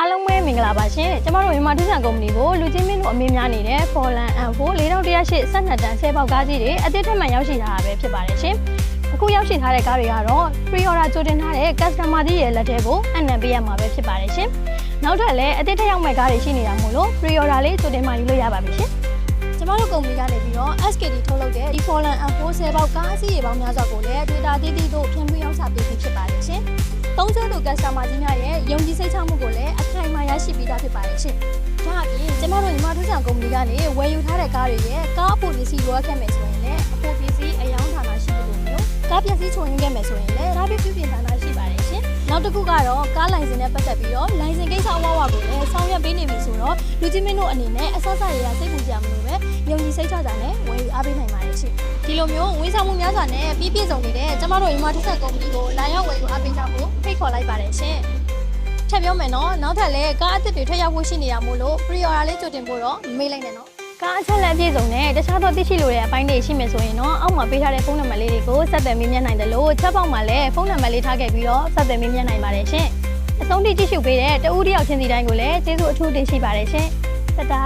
အားလုံးပဲမင်္ဂလာပါရှင်ကျမတို့မြန်မာဒုစံကုမ္ပဏီကိုလူချင်းမင်းတို့အမေများနေတဲ့ Forlan N4 4108 12တန်10ပေါက်ကားကြီးတွေအသစ်ထပ်မံရောက်ရှိလာတာပဲဖြစ်ပါတယ်ရှင်အခုရောက်ရှိထားတဲ့ကားတွေကတော့ pre order ကြိုတင်ထားတဲ့ customer ကြီးရဲ့လက်ထဲကိုအနံပေးရမှာပဲဖြစ်ပါတယ်ရှင်နောက်ထပ်လည်းအသစ်ထပ်ရောက်မဲ့ကားတွေရှိနေတာမို့လို့ pre order လေးကြိုတင်မှယူလို့ရပါပြီရှင်ကျမတို့ကုမ္ပဏီကနေပြီးတော့ SKD ထုတ်လုပ်တဲ့ဒီ Forlan N4 10ပေါက်ကားအစီးရေပေါင်းများစွာကိုလည်း Twitter တည်တည်တို့ဖြန့်ဖြူးရောက်ချပေးပြီးဖြစ်ပါတယ်ရှင်သုံးစွဲသူ customer ကြီးများရဲ့ယုံကြည်စိတ်ချမှုကိုလည်းအခိုင်အမာ ရရှိပြီးသားဖြစ်ပါတယ်ရှင်။ဒါအပြင်ကျမတို့ညီမထုဆောင်ကုမ္ပဏီကနေဝယ်ယူထားတဲ့ကားတွေရဲ့ကားအဖို့ပစ္စည်းလိုအပ်ခဲ့မယ်ဆိုရင်လည်းအဖို့ပစ္စည်းအယောင်းဌာနရှိတယ်လို့မျိုးကားပစ္စည်းချုံရင်းခဲ့မယ်ဆိုရင်လည်းဒါပြပြုပြင်ဌာနရှိပါတယ်ရှင်။နောက်တစ်ခုကတော့ကားလိုင်စင်နဲ့ပတ်သက်ပြီးတော့လိုင်စင်ကိစ္စအဝဝကိုလည်းဆောင်ရွက်ပေးနေပြီဆိုတော့လူချင်းမင်းတို့အနေနဲ့အဆအဆရရစိတ်ပူကြမလို့ပဲယုံကြည်စိတ်ချတာနဲ့ဝယ်ယူအားပေးနိုင်ပါတယ်ရှင်။ဒီလိုမျိုးဝန်ဆောင်မှုများစွာနဲ့ပြီးပြည့်စုံနေတဲ့ကျမတို့ညီမထုဆောင်ကုမ္ပဏီကိုလာရောက်ဝယ်ယူအားပေးကြဖို့ဖိတ်ခေါ်လိုက်ပါတယ်ရှင်။ ထပ်ပြောမယ်နော်နောက်ထပ်လည်းကားအသစ်တွေထပ်ရောက်ဖို့ရှိနေတာမို့လို့ pre order လေးကြိုတင်ဖို့တော့မမေ့လိုက်နဲ့နော်ကားအချက်လက်အပြည့်စုံနဲ့တခြားသောသိရှိလိုတဲ့အပိုင်းတွေရှိမယ်ဆိုရင်တော့အောက်မှာပေးထားတဲ့ဖုန်းနံပါတ်လေးတွေကိုဆက်သွယ်မေးမြန်းနိုင်တယ်လို့ချက်ပေါက်မှာလည်းဖုန်းနံပါတ်လေးထားခဲ့ပြီးတော့ဆက်သွယ်မေးမြန်းနိုင်ပါတယ်ရှင်အဆုံးထိကြည့်ရှုပေးတဲ့တဦးတစ်ယောက်ချင်းစီတိုင်းကိုလည်းကျေးဇူးအထူးတင်ရှိပါတယ်ရှင်တတား